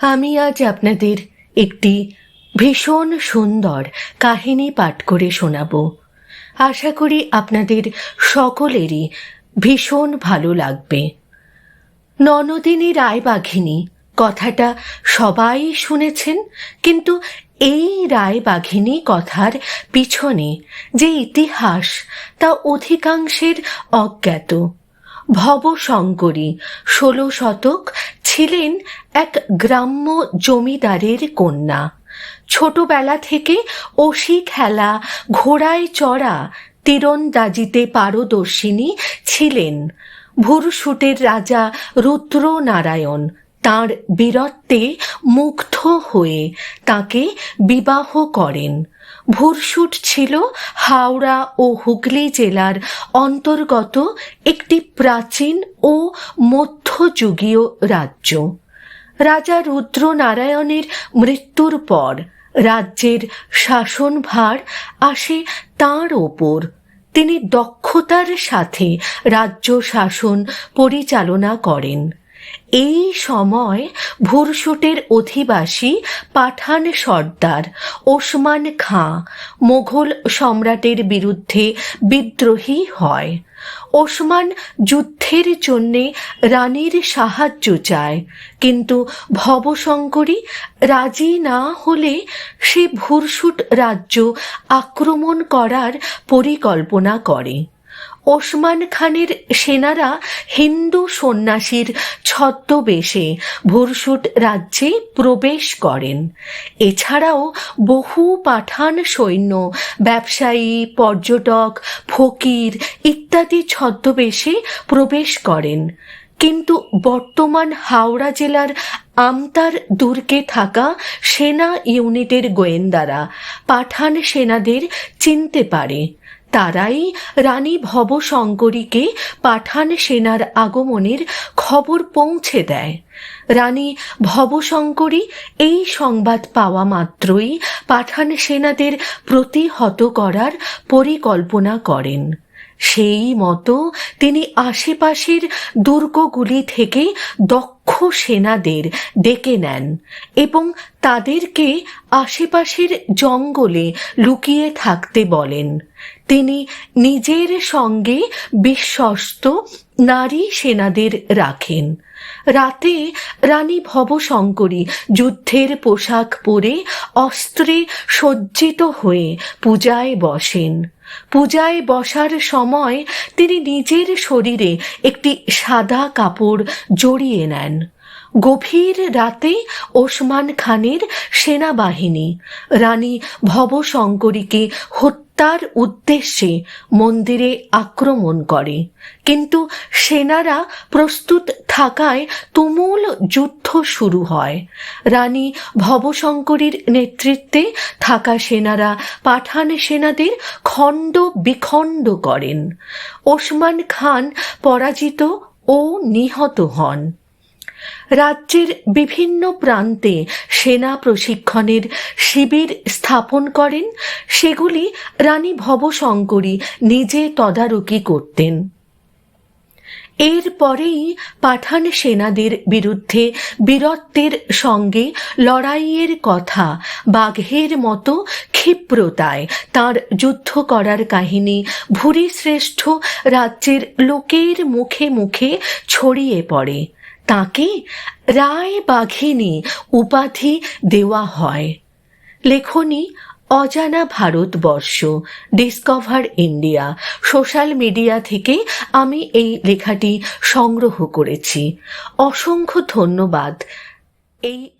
আমি আজ আপনাদের একটি ভীষণ সুন্দর কাহিনী পাঠ করে শোনাব। আশা করি আপনাদের সকলেরই ভীষণ ভালো লাগবে। ননদিনী রায়বাঘিনী, কথাটা সবাই শুনেছেন, কিন্তু এই রায়বাঘিনী কথার পিছনে যে ইতিহাস, তা অধিকাংশের অজ্ঞাত। ভবশঙ্করী। ষোলো শতক ছিলেন এক গ্রাম্য জমিদারের কন্যা। ছোটবেলা থেকে অসি খেলা, ঘোড়ায় চড়া তীরন্দাজিতে পারদর্শিনী ছিলেন। ভুরসুটের রাজা রুদ্রনারায়ণ তাঁর বীরত্বে মুগ্ধ হয়ে তাকে বিবাহ করেন। ভুরসুট ছিল হাওড়া ও হুগলি জেলার অন্তর্গত একটি প্রাচীন ও মধ্যযুগীয় রাজ্য। রাজা রুদ্রনারায়ণের মৃত্যুর পর রাজ্যের শাসনভার আসে তাঁর ওপর। তিনি দক্ষতার সাথে রাজ্য শাসন পরিচালনা করেন। এই সময় ভুরসুটের অধিবাসী পাঠান সর্দার ওসমান খাঁ মোঘল সম্রাটের বিরুদ্ধে বিদ্রোহী হয়। ওসমান যুদ্ধের জন্যে রানীর সাহায্য চায়, কিন্তু ভবশঙ্করী রাজি না হলে সে ভুরসুট রাজ্য আক্রমণ করার পরিকল্পনা করে। ওসমান খানের সেনারা হিন্দু সন্ন্যাসীর ছদ্মবেশে ভুরসুট রাজ্যে প্রবেশ করেন। এছাড়াও বহু পাঠান সৈন্য, ব্যবসায়ী, পর্যটক, ফকির ইত্যাদি ছদ্মবেশে প্রবেশ করেন। কিন্তু বর্তমান হাওড়া জেলার আমতার দুর্গে থাকা সেনা ইউনিটের গোয়েন্দারা পাঠান সেনাদের চিনতে পারে। তারাই রানী ভবশঙ্করীকে পাঠান সেনার আগমনের খবর পৌঁছে দেয়। রানী ভবশঙ্করী এই সংবাদ পাওয়া মাত্রই পাঠান সেনাদের প্রতিহত করার পরিকল্পনা করেন। সেই মতো তিনি আশেপাশের দুর্গগুলি থেকে দক্ষ সেনাদের ডেকে নেন এবং তাদেরকে আশেপাশের জঙ্গলে লুকিয়ে থাকতে বলেন। তিনি নিজের সঙ্গে বিশ্বস্ত নারী সেনাদের রাখেন। রাতে রানী ভবশঙ্করী যুদ্ধের পোশাক পরে অস্ত্রে সজ্জিত হয়ে পূজায় বসেন। পূজায় বসার সময় তিনি নিজের শরীরে একটি সাদা কাপড় জড়িয়ে নেন। গভীর রাতে ওসমান খানের সেনাবাহিনী রানী ভবশঙ্করীকে হত্যার উদ্দেশ্যে মন্দিরে আক্রমণ করে। কিন্তু সেনারা প্রস্তুত থাকায় তুমুল যুদ্ধ শুরু হয়। রানী ভবশঙ্করীর নেতৃত্বে থাকা সেনারা পাঠান সেনাদের খণ্ড বিখণ্ড করেন। ওসমান খান পরাজিত ও নিহত হন। রাজ্যের বিভিন্ন প্রান্তে সেনা প্রশিক্ষণের শিবির স্থাপন করেন। সেগুলি রানী ভবশঙ্করী নিজে তদারকি করতেন। এরপরেই পাঠান সেনাদের বিরুদ্ধে বীরত্বের সঙ্গে লড়াইয়ের কথা, বাঘের মতো ক্ষিপ্রতায় তার যুদ্ধ করার কাহিনী ভুরি শ্রেষ্ঠ রাজ্যের লোকের মুখে মুখে ছড়িয়ে পড়ে। তাকে রায় বাঘিনী উপাধি দেওয়া হয়। লেখনী অজানা Bharatvarsha discover India social media থেকে আমি এই লেখাটি সংগ্রহ করেছি। অসংখ্য ধন্যবাদ। এই